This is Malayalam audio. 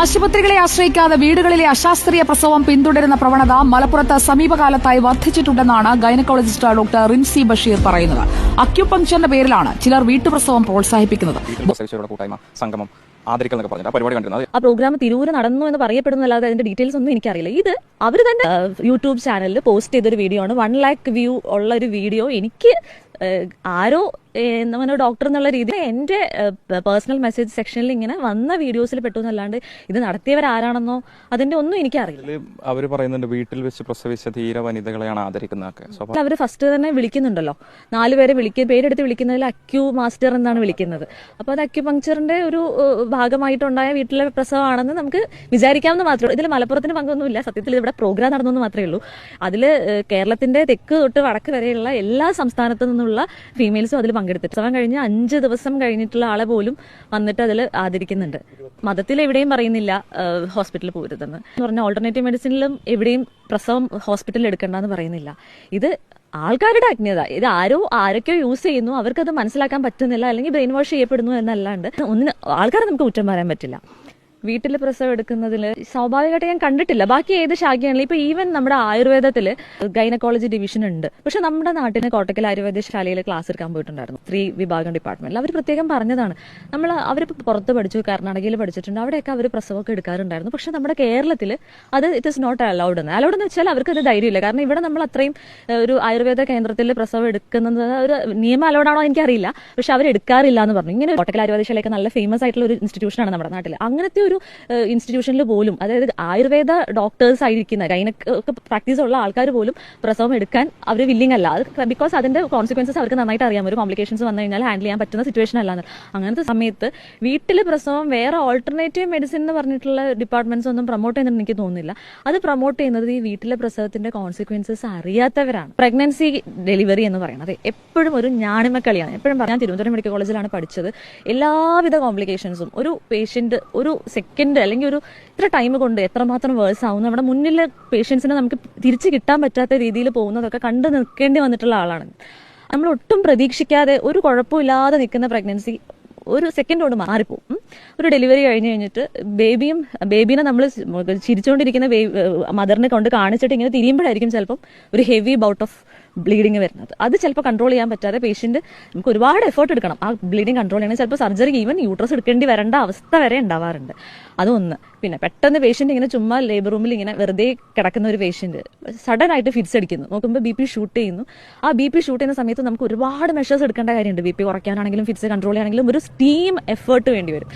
ആശുപത്രികളെ ആശ്രയിക്കാതെ വീടുകളിലെ അശാസ്ത്രീയ പ്രസവം പിന്തുടരുന്ന പ്രവണത മലപ്പുറത്ത് സമീപകാലത്തായി വർദ്ധിച്ചിട്ടുണ്ടെന്നാണ് ഗൈനക്കോളജിസ്റ്റ് ഡോക്ടർ റിൻസി ബഷീർ പറയുന്നത്. അക്യുപങ്ക്ചറിന്റെ പേരിലാണ് ചിലർ വീട്ടുപ്രസവം പ്രോത്സാഹിപ്പിക്കുന്നത്. സംഗമം ആദരിക്കൽ എന്നൊക്കെ ആ പരിപാടി കണ്ടിരുന്നത് ആ പ്രോഗ്രാം തിരൂര് നടന്നു എന്ന് പറയപ്പെടുന്നല്ലാതെ അതിന്റെ ഡീറ്റെയിൽസ് ഒന്നും എനിക്കറിയില്ല. ഇത് അവർ തന്നെ യൂട്യൂബ് ചാനലിൽ പോസ്റ്റ് ചെയ്തൊരു വീഡിയോ ആണ്. വൺ ലാക്ക് വ്യൂ ഉള്ള ഒരു വീഡിയോ എനിക്ക് ആ, നമ്മുടെ ഡോക്ടർ എന്നുള്ള രീതിയിൽ എന്റെ പേഴ്സണൽ മെസ്സേജ് സെക്ഷനിൽ ഇങ്ങനെ വന്ന വീഡിയോസിൽ പെട്ടു എന്നല്ലാണ്ട് ഇത് നടത്തിയവർ ആരാണെന്നോ അതിന്റെ ഒന്നും എനിക്കറിയില്ല. അവർ പറയുന്നുണ്ട് വീട്ടിൽ വെച്ച് പ്രസവിച്ച ധീര വനിതകളെയാണ് ആദരിക്കുന്നത് അവർ ഫസ്റ്റ് തന്നെ വിളിക്കുന്നുണ്ടല്ലോ. നാലുപേരെ വിളിക്കുക പേരെടുത്ത് വിളിക്കുന്നതിൽ അക്യൂ മാസ്റ്റർ എന്നാണ് വിളിക്കുന്നത്. അപ്പോൾ അത് അക്യുപങ്ചറിന്റെ ഒരു ഭാഗമായിട്ടുണ്ടായ വീട്ടിലെ പ്രസവമാണെന്ന് നമുക്ക് വിചാരിക്കാമെന്ന് മാത്രമേ ഉള്ളൂ. ഇതിൽ മലപ്പുറത്തിന് പങ്കൊന്നുമില്ല. സത്യത്തിൽ ഇവിടെ പ്രോഗ്രാം നടന്നു മാത്രമേ ഉള്ളൂ. അതിൽ കേരളത്തിന്റെ തെക്ക് തൊട്ട് വടക്ക് വരെയുള്ള എല്ലാ സംസ്ഥാനത്തു നിന്നുള്ള ഫീമെയിൽസും അതിൽ പങ്കെടുത്തിട്ട് പ്രസവം കഴിഞ്ഞ് അഞ്ച് ദിവസം കഴിഞ്ഞിട്ടുള്ള ആളെ പോലും വന്നിട്ട് അതിൽ ആദരിക്കുന്നുണ്ട്. മതത്തിൽ എവിടെയും പറയുന്നില്ല ഹോസ്പിറ്റലിൽ പോരുതെന്ന്. പറഞ്ഞാൽ ഓൾട്ടർനേറ്റീവ് മെഡിസിനിലും എവിടെയും പ്രസവം ഹോസ്പിറ്റലിൽ എടുക്കേണ്ടെന്ന് പറയുന്നില്ല. ഇത് ആൾക്കാരുടെ അജ്ഞത ഇത് ആരോ ആരൊക്കെയോ യൂസ് ചെയ്യുന്നു. അവർക്കത് മനസ്സിലാക്കാൻ പറ്റുന്നില്ല. അല്ലെങ്കിൽ ബ്രെയിൻ വാഷ് ചെയ്യപ്പെടുന്നു എന്നല്ലാണ്ട് ഒന്നിന് ആൾക്കാരെ നമുക്ക് കുറ്റം പറയാൻ പറ്റില്ല. വീട്ടിൽ പ്രസവം എടുക്കുന്നതിൽ സ്വാഭാവികമായിട്ട് ഞാൻ കണ്ടിട്ടില്ല. ബാക്കി ഏത് ശാഖയാണെങ്കിലും ഇപ്പൊ ഈവൻ നമ്മുടെ ആയുർവേദത്തിൽ ഗൈനക്കോളജി ഡിവിഷൻ ഉണ്ട്. പക്ഷെ നമ്മുടെ നാട്ടിന് കോട്ടക്കൽ ആയുർവേദശാലയിൽ ക്ലാസ് എടുക്കാൻ പോയിട്ടുണ്ടായിരുന്നു. സ്ത്രീ വിഭാഗം ഡിപ്പാർട്ട്മെന്റിൽ അവർ പ്രത്യേകം പറഞ്ഞതാണ്. നമ്മൾ അവർ പുറത്ത് പഠിച്ചു കർണാടകയിൽ പഠിച്ചിട്ടുണ്ട്. അവിടെയൊക്കെ അവർ പ്രസവമൊക്കെ എടുക്കാറുണ്ടായിരുന്നു. പക്ഷെ നമ്മുടെ കേരളത്തിൽ അത് ഇറ്റ് ഇസ് നോട്ട് അലൗഡ് എന്ന്. അലൗഡ് എന്ന് വെച്ചാൽ അവർക്ക് അത് ധൈര്യമില്ല. കാരണം ഇവിടെ നമ്മൾ അത്രയും ഒരു ആയുർവേദ കേന്ദ്രത്തിൽ പ്രസവം എടുക്കുന്നത് ഒരു നിയമം അലൗഡ് ആണോ എനിക്കറിയില്ല. പക്ഷെ അവർ എടുക്കാറില്ല എന്ന് പറഞ്ഞു. ഇങ്ങനെ കോട്ടക്കൽ ആയുർവേദശാലയൊക്കെ നല്ല ഫേമസ് ആയിട്ടുള്ള ഒരു ഇൻസ്റ്റിറ്റ്യൂഷനാണ് നമ്മുടെ നാട്ടിൽ അങ്ങനത്തെ ഒരു ഇൻസ്റ്റിറ്റ്യൂഷനിൽ പോലും അതായത് ആയുർവേദ ഡോക്ടേഴ്സ് ആയിരിക്കുന്ന ഒക്കെ പ്രാക്ടീസ് ഉള്ള ആൾക്കാർ പോലും പ്രസവം എടുക്കാൻ അവർ വില്ലിംഗ് അല്ല. അത് ബിക്കോസ് അതിന്റെ കോൺസിക്വൻസസ് അവർക്ക് നന്നായിട്ട് അറിയാം. ഒരു കോംപ്ലിക്കേഷൻസ് വന്നു കഴിഞ്ഞാൽ ഹാൻഡിൽ ചെയ്യാൻ പറ്റുന്ന സിറ്റുവേഷൻ അല്ലാന്ന്. അങ്ങനത്തെ സമയത്ത് വീട്ടിൽ പ്രസവം വേറെ ഓൾട്ടർനേറ്റീവ് മെഡിസിൻ എന്ന് പറഞ്ഞിട്ടുള്ള ഡിപ്പാർട്ട്മെന്റ്സ് ഒന്നും പ്രൊമോട്ട് ചെയ്യുന്നത് എനിക്ക് തോന്നുന്നില്ല. അത് പ്രൊമോട്ട് ചെയ്യുന്നത് ഈ വീട്ടിലെ പ്രസവത്തിന്റെ കോൺസിക്വൻസസ് അറിയാത്തവരാണ്. പ്രഗ്നൻസി ഡെലിവറി എന്ന് പറയുന്നത് എപ്പോഴും ഒരു ഞാണിമക്കളിയാണ്. എപ്പോഴും പറഞ്ഞാൽ തിരുവനന്തപുരം മെഡിക്കൽ കോളേജിലാണ് പഠിച്ചത്. എല്ലാവിധ കോംപ്ലിക്കേഷൻസും ഒരു പേഷ്യന്റ് ഒരു സെക്കൻഡ് അല്ലെങ്കിൽ ഒരു ഇത്ര ടൈം കൊണ്ട് എത്രമാത്രം വേഴ്സ് ആവും നമ്മുടെ മുന്നിലെ പേഷ്യൻസിനെ നമുക്ക് തിരിച്ചു കിട്ടാൻ പറ്റാത്ത രീതിയിൽ പോകുന്നതൊക്കെ കണ്ടു നിൽക്കേണ്ടി വന്നിട്ടുള്ള ആളാണ്. നമ്മൾ ഒട്ടും പ്രതീക്ഷിക്കാതെ ഒരു കുഴപ്പമില്ലാതെ നിൽക്കുന്ന പ്രഗ്നൻസി ഒരു സെക്കൻഡ് കൊണ്ട് മാറിപ്പോവും. ഒരു ഡെലിവറി കഴിഞ്ഞ് കഴിഞ്ഞിട്ട് ബേബിയും ബേബിനെ നമ്മൾ ചിരിച്ചുകൊണ്ടിരിക്കുന്ന മദറിനെ കൊണ്ട് കാണിച്ചിട്ട് ഇങ്ങനെ തിരിയുമ്പോഴായിരിക്കും ചിലപ്പം ഒരു ഹെവി ബൗട്ട് ഓഫ് ബ്ലീഡിങ് വരുന്നത്. അത് ചിലപ്പോൾ കൺട്രോൾ ചെയ്യാൻ പറ്റാതെ പേഷ്യന്റ് നമുക്ക് ഒരുപാട് എഫേർട്ട് എടുക്കണം. ആ ബ്ലീഡിങ് കൺട്രോൾ ചെയ്യണമെങ്കിൽ ചിലപ്പോൾ സർജറി ഈവൻ യൂട്രസ് എടുക്കേണ്ടി വരേണ്ട അവസ്ഥ വരെ ഉണ്ടാവാറുണ്ട്. അതൊന്ന് പിന്നെ പെട്ടെന്ന് പേഷ്യന്റ് ഇങ്ങനെ ചുമ്മാ ലേബർ റൂമിൽ ഇങ്ങനെ വെറുതെ കിടക്കുന്ന ഒരു പേഷ്യന്റ് സഡൻ ആയിട്ട് ഫിറ്റ്സ് അടിക്കുന്നു. നോക്കുമ്പോൾ ബി പി ഷൂട്ട് ചെയ്യുന്നു. ആ ബി പി ഷൂട്ട് ചെയ്യുന്ന സമയത്ത് നമുക്ക് ഒരുപാട് മെഷേഴ്സ് എടുക്കേണ്ട കാര്യമുണ്ട്. ബി പി കുറയ്ക്കാനാണെങ്കിലും ഫിറ്റ്സ് കൺട്രോൾ ചെയ്യാനാണെങ്കിലും ഒരു ടീം എഫേർട്ട് വേണ്ടി വരും.